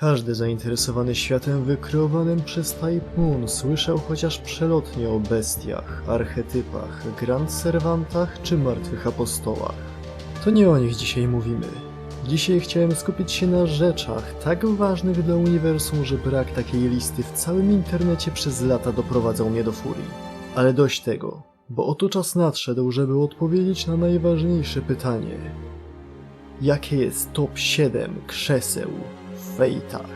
Każdy zainteresowany światem wykreowanym przez Type Moon słyszał chociaż przelotnie o bestiach, archetypach, grand serwantach czy martwych apostołach. To nie o nich dzisiaj mówimy. Dzisiaj chciałem skupić się na rzeczach tak ważnych dla uniwersum, że brak takiej listy w całym internecie przez lata doprowadzał mnie do furii. Ale dość tego, bo oto czas nadszedł, żeby odpowiedzieć na najważniejsze pytanie. Jakie jest top 7 krzeseł w fejtach?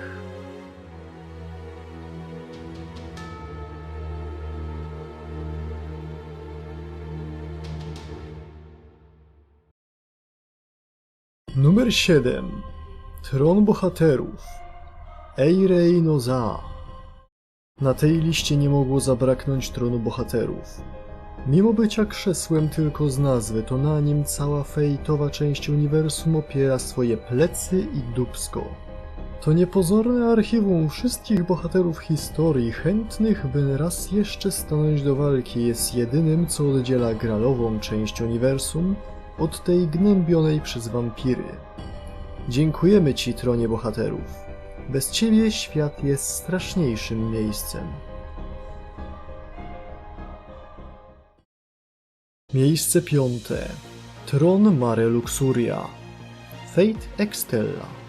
Numer 7. Tron Bohaterów. Eirei no Za. Na tej liście nie mogło zabraknąć Tronu Bohaterów. Mimo bycia krzesłem tylko z nazwy, to na nim cała fejtowa część uniwersum opiera swoje plecy i dubsko. To niepozorne archiwum wszystkich bohaterów historii, chętnych by raz jeszcze stanąć do walki, jest jedynym, co oddziela gralową część uniwersum od tej gnębionej przez wampiry. Dziękujemy Ci, tronie bohaterów. Bez Ciebie świat jest straszniejszym miejscem. Miejsce piąte. Tron Mare Luxuria. Fate Extella.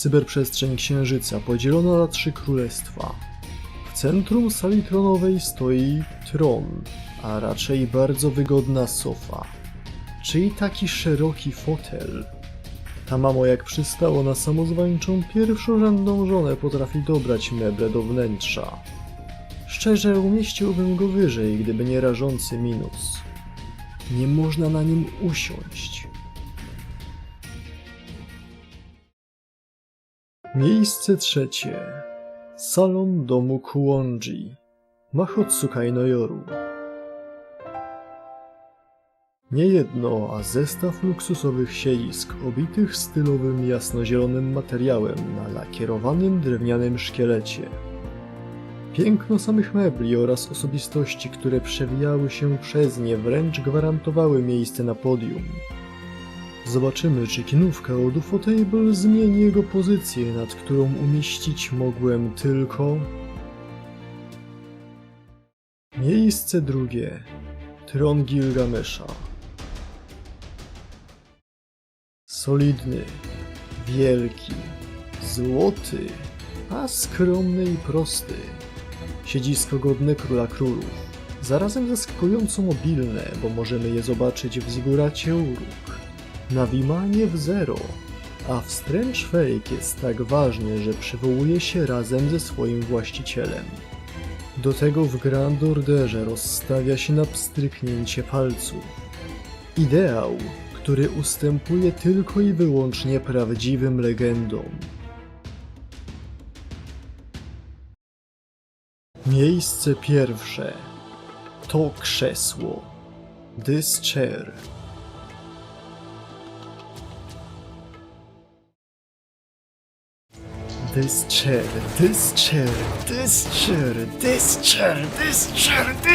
Cyberprzestrzeń Księżyca podzielona na trzy królestwa. W centrum sali tronowej stoi tron, a raczej bardzo wygodna sofa. Czyli taki szeroki fotel. Ta mamo jak przystało na samozwańczą pierwszorzędną żonę potrafi dobrać meble do wnętrza. Szczerze umieściłbym go wyżej, gdyby nie rażący minus. Nie można na nim usiąść. Miejsce trzecie. Salon domu Kuonji. Mahotsukai no Yoru. Nie jedno, a zestaw luksusowych siedzisk obitych stylowym jasnozielonym materiałem na lakierowanym drewnianym szkielecie. Piękno samych mebli oraz osobistości, które przewijały się przez nie, wręcz gwarantowały miejsce na podium. Zobaczymy, czy kinówka od Ufotable zmieni jego pozycję, nad którą umieścić mogłem tylko... Miejsce drugie. Tron Gilgamesza. Solidny, wielki, złoty, a skromny i prosty. Siedzisko godne króla królów. Zarazem zaskakująco mobilne, bo możemy je zobaczyć w ziguracie Uruk, na Wimanie w Zero, a w Strange Fake jest tak ważny, że przywołuje się razem ze swoim właścicielem. Do tego w Grand Orderze rozstawia się na pstryknięcie palców. Ideał, który ustępuje tylko i wyłącznie prawdziwym legendom. Miejsce pierwsze. To krzesło. This chair. This chair, this chair, this chair, this chair, this chair, this